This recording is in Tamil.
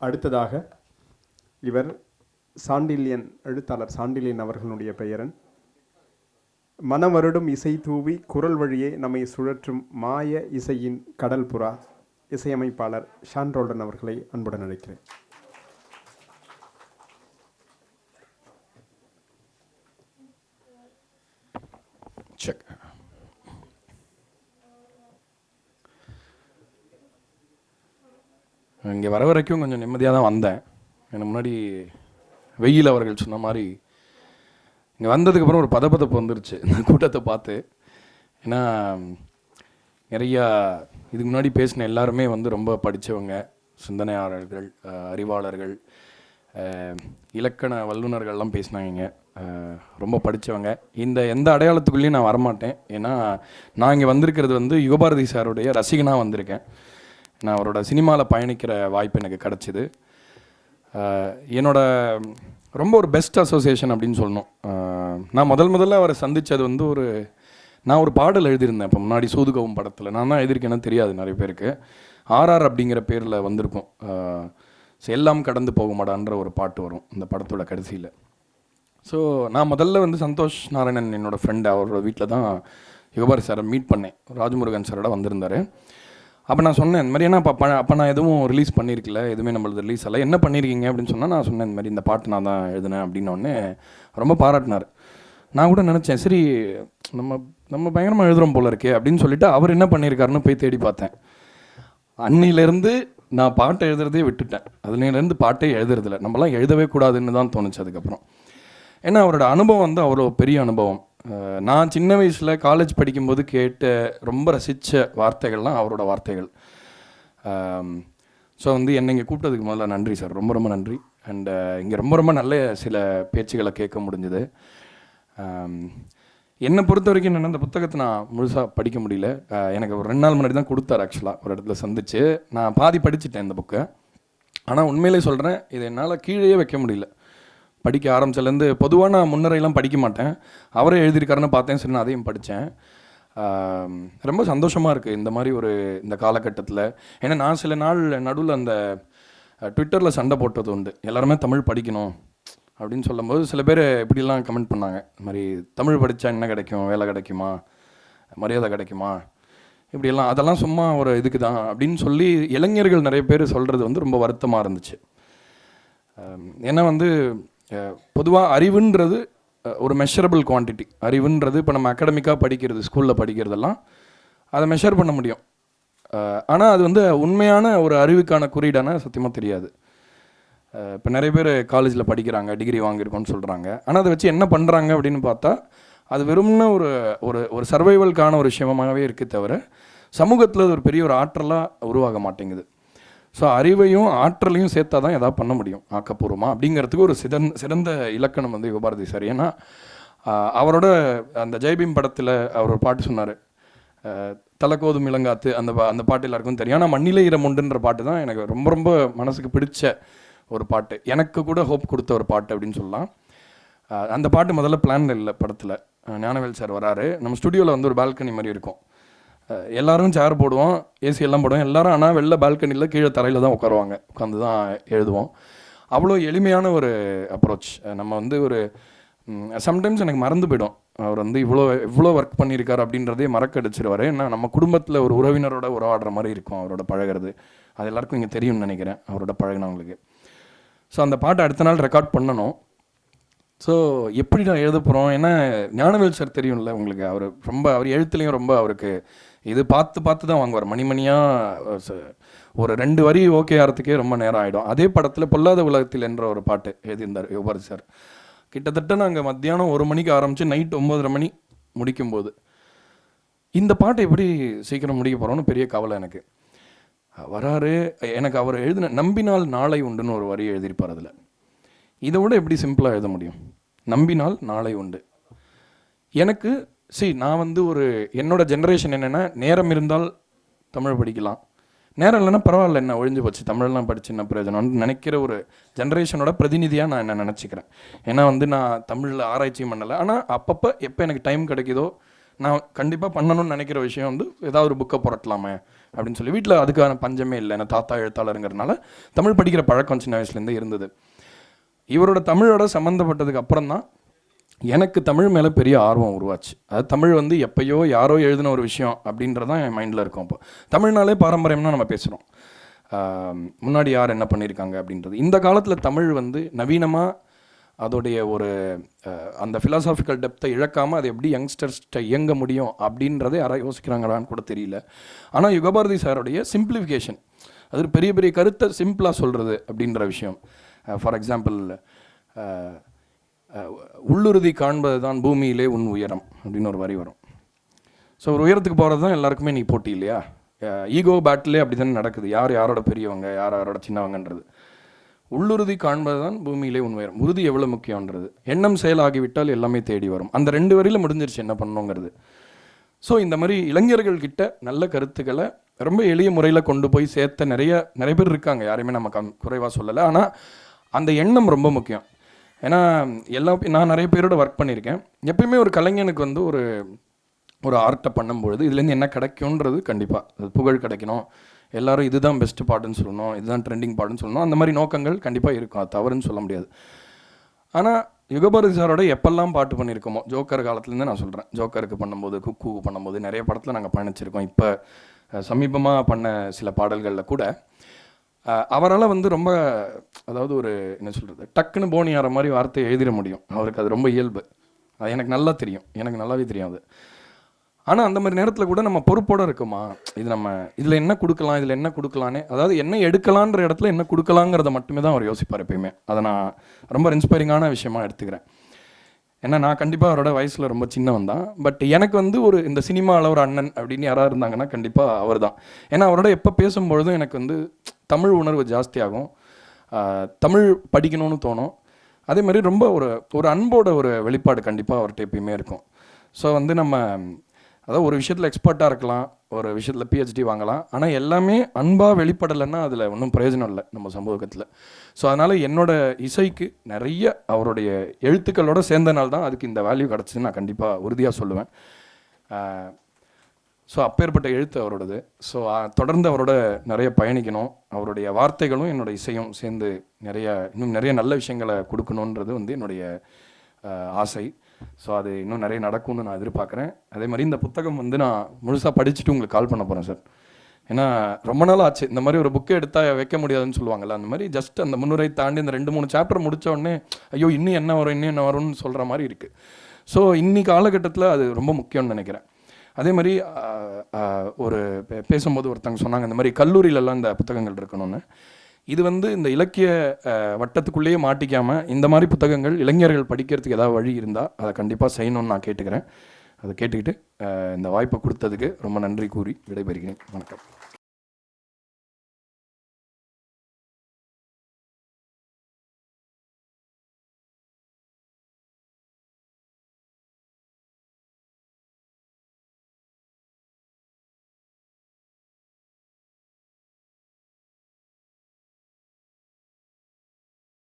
அடுத்ததாக இவர் சாண்டில்யன் எழுத்தாளர் சாண்டில்யன் அவர்களுடைய பெயரன். மனவருடும் இசை தூவி குரல் வழியே நம்மை சுழற்றும் மாய இசையின் கடல் புறா இசையமைப்பாளர் ஷான் ரோல்டன் அவர்களை அன்புடன் அழைக்கிறேன். இங்கே வர வரைக்கும் கொஞ்சம் நிம்மதியாக தான் வந்தேன். எனக்கு முன்னாடி வெயில் அவர்கள் சொன்ன மாதிரி இங்கே வந்ததுக்கப்புறம் ஒரு பதப்பதப்பு வந்துருச்சு. இந்த கூட்டத்தை பார்த்து. ஏன்னா நிறையா இதுக்கு முன்னாடி பேசின எல்லாருமே வந்து ரொம்ப படித்தவங்க சிந்தனையாளர்கள் அறிவாளர்கள் இலக்கண வல்லுநர்கள்லாம் பேசினாங்க ரொம்ப படித்தவங்க இந்த எந்த அடையாளத்துக்குள்ளேயும் நான் வரமாட்டேன். ஏன்னா நான் இங்கே வந்திருக்கிறது வந்து யுகபாரதி சாருடைய ரசிகனாக வந்திருக்கேன். நான் அவரோட சினிமாவில் பயணிக்கிற வாய்ப்பு எனக்கு கிடச்சிது. என்னோடய என்னோட ரொம்ப ஒரு பெஸ்ட் அசோசியேஷன் அப்படின்னு சொல்லணும். நான் முதல் முதல்ல அவரை சந்தித்தது வந்து ஒரு நான் ஒரு பாடல் எழுதியிருந்தேன் இப்போ முன்னாடி சூதுகவும் படத்தில். நான் தான் எழுதியிருக்கேன்னு தெரியாது நிறைய பேருக்கு. ஆர்ஆர் அப்படிங்கிற பேரில் வந்திருக்கும். எல்லாம் கடந்து போகுமாடான்ற ஒரு பாட்டு வரும் இந்த படத்தோட கடைசியில். ஸோ நான் முதல்ல வந்து சந்தோஷ் நாராயணன் என்னோட ஃப்ரெண்டு அவரோட வீட்டில் தான் யுகபாரி சாரை மீட் பண்ணேன். ராஜமுருகன் சாரோட வந்திருந்தார். அப்போ நான் சொன்னேன் இந்த மாதிரி ஏன்னா அப்போ அப்போ நான் எதுவும் ரிலீஸ் பண்ணியிருக்கல எதுவுமே நம்மளது ரிலீஸ் ஆகல. என்ன பண்ணியிருக்கீங்க அப்படின்னு சொன்னால் நான் சொன்னேன் இந்த மாதிரி இந்த பாட்டு நான் தான் எழுதினேன் அப்படின்னோடனே ரொம்ப பாராட்டினார். நான் கூட நினச்சேன் சரி நம்ம நம்ம பயங்கரமாக எழுதுகிறோம் போல இருக்கே அப்படின்னு சொல்லிட்டு அவர் என்ன பண்ணியிருக்காருன்னு போய் தேடி பார்த்தேன். அன்னிலேருந்து நான் பாட்டை எழுதுறதே விட்டுட்டேன். அதுலேருந்து பாட்டே எழுதுறதில்ல. நம்மலாம் எழுதவே கூடாதுன்னு தான் தோணுச்சு அதுக்கப்புறம். ஏன்னா அவரோட அனுபவம் வந்து அவ்வளோ பெரிய அனுபவம். நான் சின்ன வயசில் காலேஜ் படிக்கும்போது கேட்ட ரொம்ப ரசித்த வார்த்தைகள்லாம் அவரோட வார்த்தைகள். ஸோ வந்து என்னை இங்கே கூப்பிட்டதுக்கு முதல்ல நன்றி சார் ரொம்ப ரொம்ப நன்றி. அண்டு இங்கே ரொம்ப ரொம்ப நல்ல சில பேச்சுகளை கேட்க முடிஞ்சுது. என்னை பொறுத்த வரைக்கும் என்னென்னா இந்த புத்தகத்தை நான் முழுசாக படிக்க முடியல. எனக்கு ஒரு ரெண்டு நாள் முன்னாடி தான் கொடுத்தாரு ஆக்சுவலாக ஒரு இடத்துல சந்திச்சு. நான் பாதி படிச்சுட்டேன் இந்த புக்கை. ஆனால் உண்மையிலே சொல்கிறேன் இதை என்னால் கீழேயே வைக்க முடியல. படிக்க ஆரம்பிச்சதுலேருந்து பொதுவாக நான் முன்னரையெல்லாம் படிக்க மாட்டேன். அவரே எழுதியிருக்காருன்னு பார்த்தேன். சரி நான் அதையும் படித்தேன். ரொம்ப சந்தோஷமாக இருக்குது இந்த மாதிரி ஒரு இந்த காலகட்டத்தில். ஏன்னா நான் சில நாள் நடுவில் அந்த ட்விட்டரில் சண்டை போட்டது உண்டு. எல்லாருமே தமிழ் படிக்கணும் அப்படின்னு சொல்லும்போது சில பேர் இப்படிலாம் கமெண்ட் பண்ணாங்க. இந்த மாதிரி தமிழ் படித்தா என்ன கிடைக்கும்? வேலை கிடைக்குமா? மரியாதை கிடைக்குமா? இப்படியெல்லாம் அதெல்லாம் சும்மா ஒரு இதுக்கு தான் அப்படின்னு சொல்லி இளைஞர்கள் நிறைய பேர் சொல்கிறது வந்து ரொம்ப வருத்தமாக இருந்துச்சு. ஏன்னா வந்து பொதுவாக அறிவுன்றது ஒரு மெஷரபிள் குவான்டிட்டி அறிவுன்றது இப்போ நம்ம அகாடமிக்காக படிக்கிறது ஸ்கூலில் படிக்கிறதெல்லாம் அதை மெஷர் பண்ண முடியும். ஆனால் அது வந்து உண்மையான ஒரு அறிவுக்கான குறியீடான சத்தியமாக தெரியாது. இப்போ நிறைய பேர் காலேஜில் படிக்கிறாங்க டிகிரி வாங்கியிருக்கோன்னு சொல்கிறாங்க ஆனால் அதை வச்சு என்ன பண்ணுறாங்க அப்படின்னு பார்த்தா அது வெறும்னு ஒரு ஒரு ஒரு சர்வைவல்கான ஒரு விஷயமாகவே இருக்கே தவிர சமூகத்தில் அது ஒரு பெரிய ஒரு ஆற்றலாக உருவாக மாட்டேங்குது. ஸோ அறிவையும் ஆற்றலையும் சேர்த்தா தான் எதாவது பண்ண முடியும்? ஆக்கப்பூர்வமாக அப்படிங்கிறதுக்கு ஒரு சிறந்த சிறந்த இலக்கணம் வந்து யுகபாரதி சார். ஏன்னா அவரோட அந்த ஜெய்பீம் படத்தில் அவர் ஒரு பாட்டு சொன்னார். தலைக்கோதும் இளங்காத்து அந்த பா- அந்த பாட்டு எல்லாருக்கும் தெரியும். ஆனால் மண்ணிலே இரமுண்டுன்ற பாட்டு தான் எனக்கு ரொம்ப ரொம்ப மனசுக்கு பிடிச்ச ஒரு பாட்டு. எனக்கு கூட ஹோப் கொடுத்த ஒரு பாட்டு அப்படின்னு சொல்லலாம். அந்த பாட்டு முதல்ல பிளான் இல்லை படத்தில். ஞானவேல் சார் வராரு. நம்ம ஸ்டுடியோவில் வந்து ஒரு பால்கனி மாதிரி இருக்கும். எல்லாரும் சேர் போடுவோம் ஏசி எல்லாம் போடுவோம். எல்லாரும் ஆனால் வெளில பால்கனியில் கீழே தரையில் தான் உட்காருவாங்க. உட்காந்து தான் எழுதுவோம். அவ்வளோ எளிமையான ஒரு அப்ரோச் நம்ம வந்து ஒரு சம்டைம்ஸ் எனக்கு மறந்து போயிடும். அவர் வந்து இவ்வளோ இவ்வளோ ஒர்க் பண்ணியிருக்காரு அப்படின்றதே மறக்கடிச்சிருவார். ஏன்னா நம்ம குடும்பத்தில் ஒரு உறவினரோட உறவாடுற மாதிரி இருக்கும் அவரோட பழகிறது. அது எல்லாருக்கும் இங்கே தெரியும்னு நினைக்கிறேன் அவரோட பழகினவங்களுக்கு. ஸோ அந்த பாட்டை அடுத்த நாள் ரெக்கார்ட் பண்ணணும். ஸோ எப்படி நான் எழுத போகிறோம் ஏன்னா ஞானவேல் சார் தெரியும்ல உங்களுக்கு. அவர் ரொம்ப அவர் எழுத்துலேயும் ரொம்ப அவருக்கு இது பார்த்து பார்த்து தான் வாங்குவார். மணிமணியாக ஒரு ரெண்டு வரி ஓகே ஆகிறதுக்கே ரொம்ப நேரம் ஆகிடும் அதே படத்தில் பொல்லாத உலகத்தில் என்ற ஒரு பாட்டு எழுதியிருந்தார் யுவபாரதி சார். கிட்டத்தட்ட நாங்கள் மத்தியானம் ஒரு மணிக்கு ஆரம்பித்து நைட் ஒம்பதரை மணி முடிக்கும்போது இந்த பாட்டை எப்படி சீக்கிரம் முடிக்க போகிறோன்னு பெரிய கவலை எனக்கு. வராரு எனக்கு அவர் எழுதின நம்பினால் நாளை உண்டுன்னு ஒரு வரி எழுதியிருப்பார் அதில். இதை விட எப்படி சிம்பிளாக எழுத முடியும்? நம்பினால் நாளை உண்டு. எனக்கு சரி நான் வந்து ஒரு என்னோட ஜென்ரேஷன் என்னென்னா நேரம் இருந்தால் தமிழ் படிக்கலாம். நேரம் இல்லைன்னா பரவாயில்ல என்ன ஒழிஞ்சு போச்சு. தமிழ்லாம் படிச்சு என்ன பிரயோஜனம்னு நினைக்கிற ஒரு ஜென்ரேஷனோட பிரதிநிதியாக நான் என்ன நினச்சிக்கிறேன். ஏன்னா வந்து நான் தமிழில் ஆராய்ச்சியும் பண்ணலை. ஆனால் அப்பப்போ எப்போ எனக்கு டைம் கிடைக்குதோ நான் கண்டிப்பாக பண்ணணும்னு நினைக்கிற விஷயம் வந்து ஏதாவது ஒரு புக்கை புரட்டலாமே அப்படின்னு சொல்லி. வீட்டில் அதுக்கான பஞ்சமே இல்லை. ஏன்னா தாத்தா எழுத்தாளருங்கிறனால தமிழ் படிக்கிற பழக்கம் சின்ன வயசுலேருந்தே இருந்தது. இவரோட தமிழோட சம்மந்தப்பட்டதுக்கு அப்புறம் தான் எனக்கு தமிழ் மேலே பெரிய ஆர்வம் உருவாச்சு. அது தமிழ் வந்து எப்பயோ யாரோ எழுதின ஒரு விஷயம் அப்படின்றது தான் என் மைண்டில் இருக்கும் இப்போ தமிழ்னாலே பாரம்பரியம்னா நம்ம பேசுகிறோம் முன்னாடி யார் என்ன பண்ணியிருக்காங்க அப்படின்றது. இந்த காலத்தில் தமிழ் வந்து நவீனமாக அதோடைய ஒரு அந்த ஃபிலாசாபிக்கல் டெப்த்தை இழக்காமல் அது எப்படி யங்ஸ்டர்ஸ்ட்டை இயங்க முடியும் அப்படின்றத யாராவது யோசிக்கிறாங்களான்னு கூட தெரியல. ஆனால் யுகபாரதி சாருடைய சிம்பிளிஃபிகேஷன் அது பெரிய பெரிய கருத்தை சிம்பிளாக சொல்கிறது அப்படின்ற விஷயம். Uh, for example uh, uh, உள்ளுறுதி காண்பது தான் பூமியிலே உன் உயரம் அப்படின்னு ஒரு வரி வரும். ஸோ ஒரு உயரத்துக்கு போகிறது தான் எல்லாருக்குமே நீ போட்டி இல்லையா? ஈகோ பேட்டிலே அப்படி தானே நடக்குது. யார் யாரோட பெரியவங்க யார் யாரோட சின்னவங்கன்றது. உள்ளுறுதி காண்பது தான் பூமியிலே உன் உயரம். உறுதி எவ்வளோ முக்கியன்றது எண்ணம் செயலாகிவிட்டால் எல்லாமே தேடி வரும். அந்த ரெண்டு வரியில் முடிஞ்சிருச்சு என்ன பண்ணணுங்கிறது. ஸோ இந்த மாதிரி இளைஞர்கள் கிட்ட நல்ல கருத்துக்களை ரொம்ப எளிய முறையில் கொண்டு போய் சேர்த்த நிறைய நிறைய பேர் இருக்காங்க. யாரையுமே நம்ம கம் குறைவாக சொல்லலை. ஆனால் அந்த எண்ணம் ரொம்ப முக்கியம். ஏன்னா எல்லா நான் நிறைய பேரோட ஒர்க் பண்ணியிருக்கேன். எப்பயுமே ஒரு கலைஞனுக்கு வந்து ஒரு ஒரு ஆர்ட்டை பண்ணும்பொழுது இதுலேருந்து என்ன கிடைக்கும்ன்றது கண்டிப்பாக அது புகழ் கிடைக்கணும். எல்லாரும் இதுதான் பெஸ்ட் பாட்டுன்னு சொல்லணும் இதுதான் ட்ரெண்டிங் பாட்டுன்னு சொல்லணும். அந்த மாதிரி நோக்கங்கள் கண்டிப்பாக இருக்கும். அது தவறுன்னு சொல்ல முடியாது. ஆனால் யுகபாரதி சாரோட எப்பெல்லாம் பாட்டு பண்ணியிருக்கோமோ ஜோக்கர் காலத்துலேருந்து நான் சொல்கிறேன் ஜோக்கருக்கு பண்ணும்போது குக்கு பண்ணும்போது நிறைய படத்தில் நாங்கள் பயணிச்சிருக்கோம் இப்போ சமீபமாக பண்ண சில பாடல்களில் கூட அவரால் வந்து ரொம்ப அதாவது ஒரு என்ன சொல்கிறது டக்குன்னு போனி ஆகிற மாதிரி வார்த்தையை எழுதிட முடியும். அவருக்கு அது ரொம்ப இயல்பு. அது எனக்கு நல்லா தெரியும். எனக்கு நல்லாவே தெரியும் அது. ஆனால் அந்த மாதிரி நேரத்தில் கூட நம்ம பொறுப்போடு இருக்குமா? இது நம்ம இதில் என்ன கொடுக்கலாம் இதில் என்ன கொடுக்கலானே அதாவது என்ன எடுக்கலான்ற இடத்துல என்ன கொடுக்கலாங்கிறத மட்டுமே தான் அவர் யோசிப்பார் எப்பயுமே. அதை நான் ரொம்ப இன்ஸ்பைரிங்கான விஷயமா எடுத்துக்கிறேன். ஏன்னா நான் கண்டிப்பாக அவரோட வயசில் ரொம்ப சின்னவன் தான். பட் எனக்கு வந்து ஒரு இந்த சினிமாவில் ஒரு அண்ணன் அப்படின்னு யாராவது இருந்தாங்கன்னா கண்டிப்பாக அவர் தான் ஏன்னா அவரோட எப்போ பேசும்பொழுதும் எனக்கு வந்து தமிழ் உணர்வு ஜாஸ்தியாகும். தமிழ் படிக்கணும்னு தோணும். அதே மாதிரி ரொம்ப ஒரு ஒரு அன்போட ஒரு வெளிப்பாடு கண்டிப்பாக அவர்கிட்ட எப்பயுமே இருக்கும். ஸோ வந்து நம்ம அதாவது ஒரு விஷயத்தில் எக்ஸ்பர்ட்டாக இருக்கலாம் ஒரு விஷயத்தில் பிஹெச்டி வாங்கலாம். ஆனால் எல்லாமே அன்பாக வெளிப்படலைன்னா அதில் ஒன்றும் பிரயோஜனம் இல்லை நம்ம சமூகத்தில். ஸோ அதனால் என்னோடய இசைக்கு நிறைய அவருடைய எழுத்துக்களோட சேர்ந்தனால்தான் அதுக்கு இந்த வேல்யூ கிடச்சின்னு நான் கண்டிப்பாக உறுதியாக சொல்லுவேன். ஸோ அப்பேற்பட்ட எழுத்து அவரோடது. ஸோ தொடர்ந்து அவரோட நிறைய பயணிக்கணும். அவருடைய வார்த்தைகளும் என்னோட இசையும் சேர்ந்து நிறைய இன்னும் நிறைய நல்ல விஷயங்களை கொடுக்கணுன்றது வந்து என்னுடைய ஆசை. ஸோ அது இன்னும் நிறைய நடக்கும்னு நான் எதிர்பார்க்குறேன். அதே மாதிரி இந்த புத்தகம் வந்து நான் முழுசாக படிச்சுட்டு உங்களுக்கு கால் பண்ண போகிறேன் சார். ஏன்னா ரொம்ப நாள் ஆச்சு. இந்த மாதிரி ஒரு புக்கை எடுத்தால் வைக்க முடியாதுன்னு சொல்லுவாங்கல்ல அந்த மாதிரி ஜஸ்ட் அந்த முன்னுரை தாண்டி இந்த ரெண்டு மூணு சாப்டர் முடித்த உடனே ஐயோ இன்னும் என்ன வரும் இன்னும் என்ன வரும்னு சொல்கிற மாதிரி இருக்குது ஸோ இன்னி காலகட்டத்தில் அது ரொம்ப முக்கியம்னு நினைக்கிறேன். அதே மாதிரி ஒரு பே- பேசும்போது ஒருத்தங்க சொன்னாங்க இந்த மாதிரி கல்லூரியிலலாம் இந்த புத்தகங்கள் இருக்கணும்னு. இது வந்து இந்த இலக்கிய வட்டத்துக்குள்ளேயே மாட்டிக்காமல் இந்த மாதிரி புத்தகங்கள் இளைஞர்கள் படிக்கிறதுக்கு ஏதாவது வழி இருந்தால் அதை கண்டிப்பாக செய்யணும்னு நான் கேட்டுக்கிறேன். அதை கேட்டுக்கிட்டு இந்த வாய்ப்பை கொடுத்ததுக்கு ரொம்ப நன்றி கூறி விடைபெறுகிறேன். வணக்கம்.